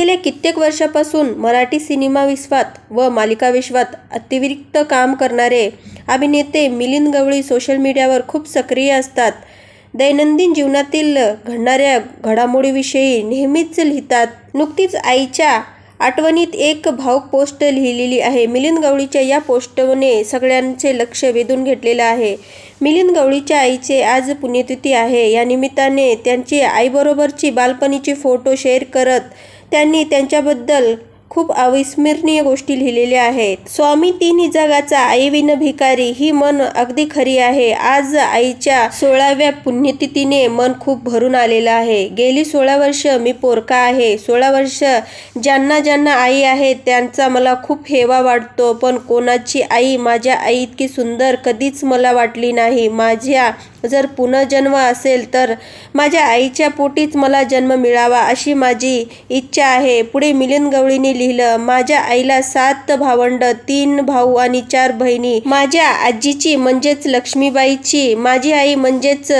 गेल्या कित्येक वर्षापासून मराठी सिनेमा विश्वात व मालिका विश्वात अतिरिक्त काम करणारे अभिनेते मिलिंद गवळी सोशल मीडियावर खूप सक्रिय असतात. दैनंदिन जीवनातील घडणाऱ्या घडामोडीविषयी नेहमीच लिहितात नुकतीच आईच्या आठवणीत एक भावुक पोस्ट लिहिलेली आहे. मिलिंद गवळीच्या या पोस्टने सगळ्यांचे लक्ष वेधून घेतलेलं आहे. मिलिंद गवळीच्या आईचे आज पुण्यतिथी आहे. या निमित्ताने त्यांची आईबरोबरची बालपणीची फोटो शेअर करत त्यांनी त्यांच्याबद्दल खूप अविस्मरणीय गोष्टी लिहिलेल्या आहेत. स्वामी तिन्ही जगाचा आईविन भिकारी ही मन अगदी खरी आहे. आज आईच्या सोळाव्या पुण्यतिथीने मन खूप भरून आलेलं आहे. गेली सोळा वर्ष मी पोरका आहे. सोळा वर्ष ज्यांना ज्यांना आई आहे त्यांचा मला खूप हेवा वाटतो. पण कोणाची आई माझ्या आई इतकी सुंदर कधीच मला वाटली नाही. माझ्या जर पुनर्जन्म असेल तर माझ्या आईच्या पोटीच मला जन्म मिळावा अशी माझी इच्छा आहे. पुढे मिलिंद गवळीने लिहिलं माझ्या आईला सात भावंड तीन भाऊ आणि चार बहिणी. माझ्या आजीची म्हणजेच लक्ष्मीबाईची माझी आई म्हणजेच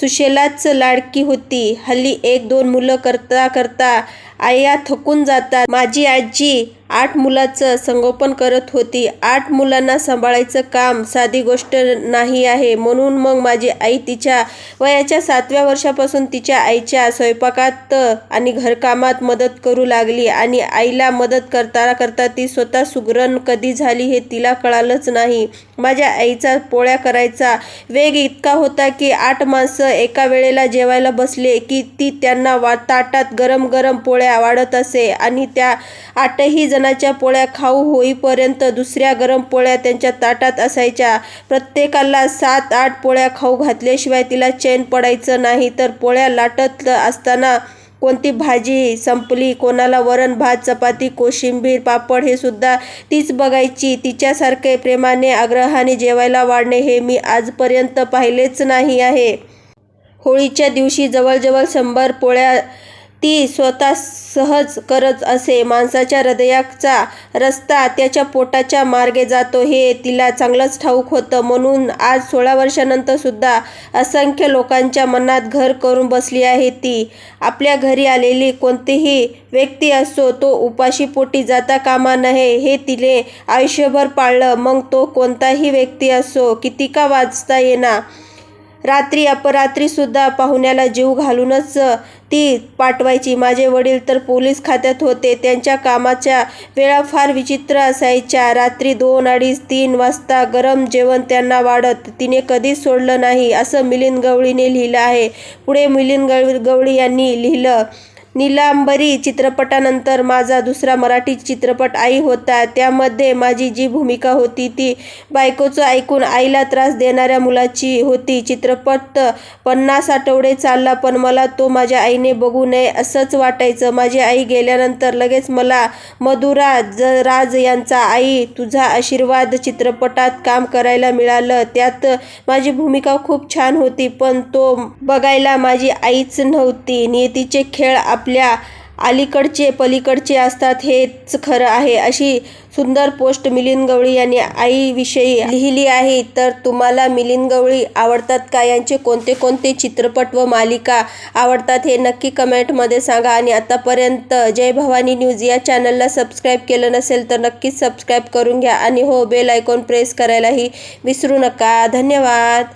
सुशेलाच लाडकी होती. हल्ली एक दोन मुलं करता करता आया थकून जातात. माझी आजी आठ मुलाचं संगोपन करत होती. आठ मुलांना सांभाळायचं काम साधी गोष्ट नाही आहे. म्हणून मग माझी आई तिच्या वयाच्या सातव्या वर्षापासून तिच्या आईच्या स्वयंपाकात आणि घरकामात मदत करू लागली आणि आईला मदत करता करता ती स्वतः सुगरण कधी झाली हे तिला कळालंच नाही. माझ्या आईचा पोळ्या करायचा वेग इतका होता की आठ माणसं एका वेळेला जेवायला बसले की ती त्यांना वा ताटात गरम गरम पोळ्या वाढत असे आणि त्या आठही चणाच्या पोळ्या खाऊ होईपर्यंत दुसऱ्या गरम पोळ्या त्यांच्या ताटात असायच्या. प्रत्येकाला सात आठ पोळ्या खाऊ घातल्याशिवाय तिला चैन पडायचं नाही. तर पोळ्या लाटत असताना कोणती भाजी संपली? कोणाला वरण भात चपाती कोशिंबीर पापड हे सुद्धा तीच बघायची. तिच्यासारखे प्रेमाने आग्रहाने जेवायला वाढणे हे मी आजपर्यंत पाहिलेच नाही आहे. होळीच्या दिवशी जवळजवळ शंभर पोळ्या ती स्वतः सहज करत असे. माणसाच्या हृदयाचा रस्ता त्याच्या पोटाच्या मार्गे जातो. हे तिला चांगलंच ठाऊक होतं. म्हणून आज सोळा वर्षानंतर सुद्धा असंख्य लोकांच्या मनात घर करून बसली आहे ती. आपल्या घरी आलेली कोणतीही व्यक्ती असो तो उपाशी पोटी जाता कामा नये. हे तिने आयुष्यभर पाळलं. मग तो कोणताही व्यक्ती असो किती का वाचता येणार रात्री अपरात्रीसुद्धा पाहुण्याला जीव घालूनच ती पाठवायची. माझे वडील तर पोलीस खात्यात होते. त्यांच्या कामाच्या वेळा फार विचित्र असायच्या. रात्री दोन अडीच तीन वाजता गरम जेवण त्यांना वाढत. तिने कधीच सोडलं नाही असं मिलिंद गवळीने लिहिलं आहे. पुढे मिलिंद गव गवळी यांनी लिहिलं नीलांबरी चित्रपटानंतर माझा दुसरा मराठी चित्रपट आई होता. त्यामध्ये माझी जी भूमिका होती ती बायकोचं ऐकून आईला त्रास देणाऱ्या मुलाची होती. चित्रपट पन्नास आठवडे चालला पण मला तो माझ्या आईने बघू नये असंच वाटायचं. माझी आई गेल्यानंतर लगेच मला मधुरा ज राज यांचा आई तुझा आशीर्वाद चित्रपटात काम करायला मिळालं. त्यात माझी भूमिका खूप छान होती पण तो बघायला माझी आईच नव्हती. नियतीचे खेळ आप आपल्या अलीकडचे पलीकडचे असतात हेच खरं आहे. अशी सुंदर पोस्ट मिलिंद गवळी यांनी आईविषयी लिहिली आहे. तर तुम्हाला मिलिंद गवळी आवडतात का? यांचे कोणते कोणते चित्रपट व मालिका आवडतात हे नक्की कमेंटमध्ये सांगा. आणि आतापर्यंत जय भवानी न्यूज या चॅनलला सबस्क्राईब केलं नसेल तर नक्कीच सबस्क्राईब करून घ्या. आणि हो बेल आयकॉन प्रेस करायलाही विसरू नका. धन्यवाद.